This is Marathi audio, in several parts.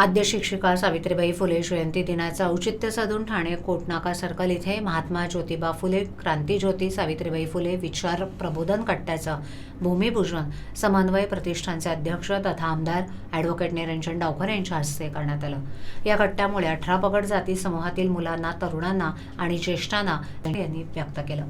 आद्य शिक्षिका सावित्रीबाई फुले जयंती दिनाचं औचित्य साधून ठाणे कोटनाका सर्कल इथे महात्मा ज्योतिबा फुले क्रांतीज्योती सावित्रीबाई फुले विचार प्रबोधन कट्ट्याचं भूमिपूजन समन्वय प्रतिष्ठानचे अध्यक्ष तथा आमदार ॲडव्होकेट निरंजन डावकर यांच्या हस्ते करण्यात आलं. या कट्ट्यामुळे अठरा पगड जाती समूहातील मुलांना तरुणांना आणि ज्येष्ठांना यांनी व्यक्त केलं.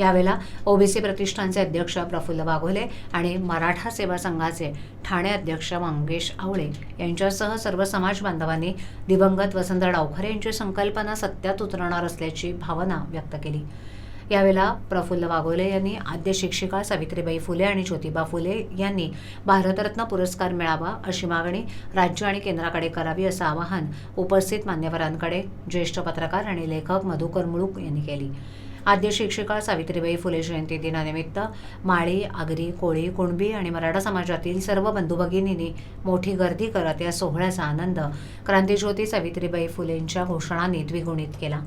यावेळेला ओबीसी प्रतिष्ठानचे अध्यक्ष प्रफुल्ल वाघोले आणि मराठा सेवा संघाचे ठाणे अध्यक्ष मंगेश आवळे यांच्यासह सर्व समाज बांधवांनी दिवंगत वसंत डावखरे यांची संकल्पना सत्यात उतरणार असल्याची भावना व्यक्त केली. यावेळेला प्रफुल्ल वाघोले यांनी आद्य शिक्षिका सावित्रीबाई फुले आणि ज्योतिबा फुले यांनी भारतरत्न पुरस्कार मिळावा अशी मागणी राज्य आणि केंद्राकडे करावी असं आवाहन उपस्थित मान्यवरांकडे ज्येष्ठ पत्रकार आणि लेखक मधुकर मुळूक यांनी केली. आद्य शिक्षिका सावित्रीबाई फुले जयंती दिनानिमित्त माळी आगरी कोळी कुणबी आणि मराठा समाजातील सर्व बंधू भगिनींनी मोठी गर्दी करत या सोहळ्याचा आनंद क्रांतीज्योती सावित्रीबाई फुलेंच्या घोषणांनी द्विगुणित केला.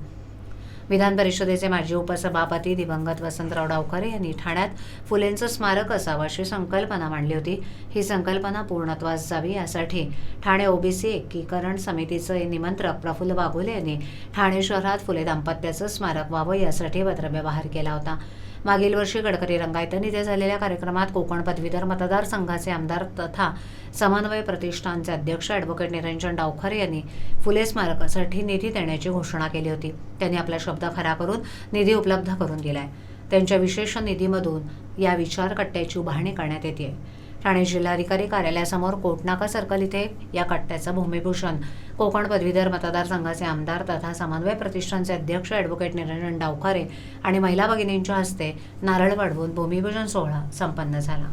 विधान परिषदेचे माजी उपसभापती दिवंगत वसंतराव डावखरे यांनी ठाण्यात फुलेंचं स्मारक असावं अशी संकल्पना मांडली होती. ही संकल्पना पूर्णत्वास जावी यासाठी ठाणे ओबीसी एकीकरण समितीचे निमंत्रक प्रफुल्ल वाघोले यांनी ठाणे शहरात फुले दाम्पत्याचं स्मारक व्हावं यासाठी पत्रव्यवहार केला होता. मागील वर्षी गडकरी रंगायतन इथे झालेल्या कार्यक्रमात कोकण पदवीधर मतदारसंघाचे आमदार तथा समन्वय प्रतिष्ठानचे अध्यक्ष ॲडव्होकेट निरंजन डावखर यांनी फुले स्मारकासाठी निधी देण्याची घोषणा केली होती. त्यांनी आपला शब्द खरा करून निधी उपलब्ध करून दिलाय. त्यांच्या विशेष निधीमधून या विचार कट्ट्याची उभारणी करण्यात येते ठाणे जिल्हाधिकारी कार्यालयासमोर कोटनाका सर्कल इथे या कट्ट्याचं भूमिभूषण. कोकण पदवीधर मतदारसंघाचे आमदार तथा समन्वय प्रतिष्ठानचे अध्यक्ष ॲडव्होकेट निरंजन डावखरे आणि महिला भगिनींच्या हस्ते नारळ वाढवून भूमिपूजन सोहळा संपन्न झाला.